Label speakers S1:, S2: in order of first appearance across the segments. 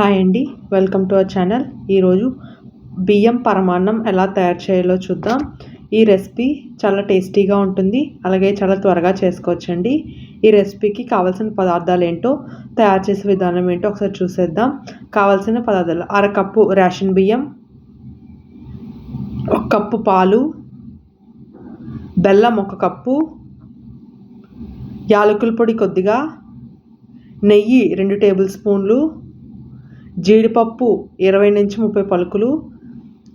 S1: Hi అండి welcome to our channel. ఈరోజు బియ్యం పరమాన్నం ఎలా తయారు చేయాలో చూద్దాం. ఈ రెసిపీ చాలా టేస్టీగా ఉంటుంది అలాగే చాలా త్వరగా చేసుకోవచ్చండి. ఈ రెసిపీకి కావాల్సిన పదార్థాలు ఏంటో తయారు చేసే విధానం ఏంటో ఒకసారి చూసేద్దాం. కావాల్సిన పదార్థాలు అరకప్పు రేషన్ బియ్యం ఒక కప్పు పాలు బెల్లం ఒక కప్పు యాలకుల పొడి కొద్దిగా నెయ్యి రెండు టేబుల్ స్పూన్లు జీడిపప్పు ఇరవై నుంచి ముప్పై పలుకులు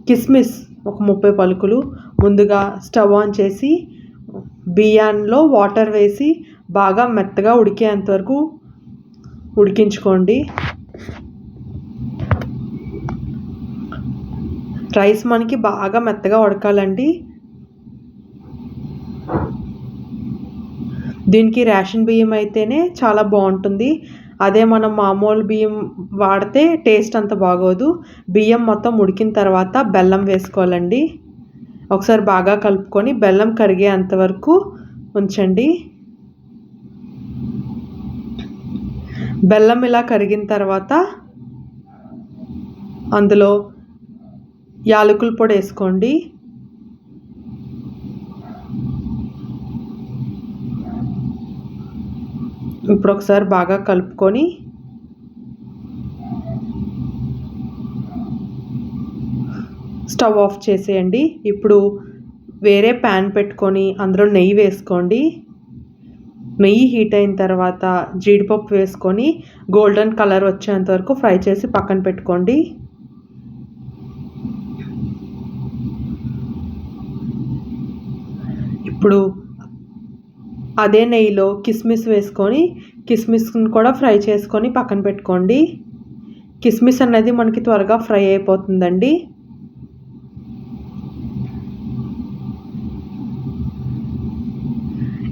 S1: కిస్మిస్ ఒక ముప్పై పలుకులు ముందుగా స్టవ్ ఆన్ చేసి బియ్యాన్లో వాటర్ వేసి బాగా మెత్తగా ఉడికేంత వరకు ఉడికించుకోండి. రైస్ మనకి బాగా మెత్తగా ఉడకాలండి. దీనికి రేషన్ బియ్యం అయితేనే చాలా బాగుంటుంది. అదే మనం మామూలు బియ్యం వాడితే టేస్ట్ అంత బాగోదు. బియ్యం మొత్తం ఉడికిన తర్వాత బెల్లం వేసుకోవాలండి. ఒకసారి బాగా కలుపుకొని బెల్లం కరిగేంత వరకు ఉంచండి. బెల్లం ఇలా కరిగిన తర్వాత అందులో యాలకుల పొడి వేసుకోండి. ఇప్పుడు ఒకసారి బాగా కలుపుకొని స్టవ్ ఆఫ్ చేసేయండి. ఇప్పుడు వేరే ప్యాన్ పెట్టుకొని అందులో నెయ్యి వేసుకోండి. నెయ్యి హీట్ అయిన తర్వాత జీడిపప్పు వేసుకొని గోల్డెన్ కలర్ వచ్చేంత వరకు ఫ్రై చేసి పక్కన పెట్టుకోండి. ఇప్పుడు అదే నెయ్యిలో కిస్మిస్ వేసుకొని కిస్మిస్ని కూడా ఫ్రై చేసుకొని పక్కన పెట్టుకోండి. కిస్మిస్ అనేది మనకి త్వరగా ఫ్రై అయిపోతుందండి.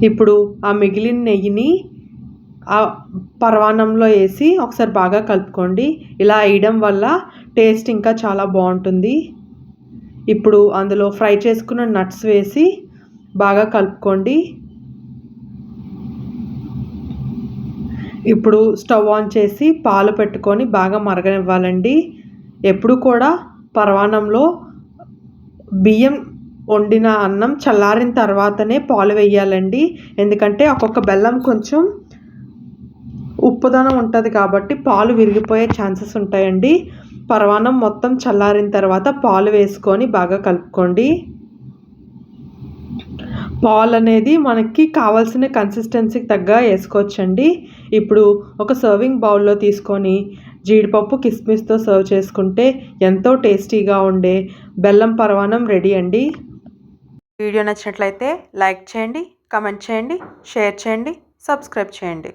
S1: ఇప్పుడు ఆ మిగిలిన నెయ్యిని ఆ పరవానంలో వేసి ఒకసారి బాగా కలుపుకోండి. ఇలా వేయడం వల్ల టేస్ట్ ఇంకా చాలా బాగుంటుంది. ఇప్పుడు అందులో ఫ్రై చేసుకున్న నట్స్ వేసి బాగా కలుపుకోండి. ఇప్పుడు స్టవ్ ఆన్ చేసి పాలు పెట్టుకొని బాగా మరగనివ్వాలండి. ఎప్పుడు కూడా పరవానంలో బియ్యం వండిన అన్నం చల్లారిన తర్వాతనే పాలు వేయాలండి. ఎందుకంటే ఒక్కొక్క బెల్లం కొంచెం ఉప్పుదనం ఉంటుంది కాబట్టి పాలు విరిగిపోయే ఛాన్సెస్ ఉంటాయండి. పరవానం మొత్తం చల్లారిన తర్వాత పాలు వేసుకొని బాగా కలుపుకోండి. పాలు అనేది మనకి కావాల్సిన కన్సిస్టెన్సీకి తగ్గ వేసుకోవచ్చండి. ఇప్పుడు ఒక సర్వింగ్ బౌల్లో తీసుకొని జీడిపప్పు కిస్మిస్తో సర్వ్ చేసుకుంటే ఎంతో టేస్టీగా ఉండే బెల్లం పరవానం రెడీ అండి. వీడియో నచ్చినట్లయితే లైక్ చేయండి కమెంట్ చేయండి షేర్ చేయండి సబ్స్క్రైబ్ చేయండి.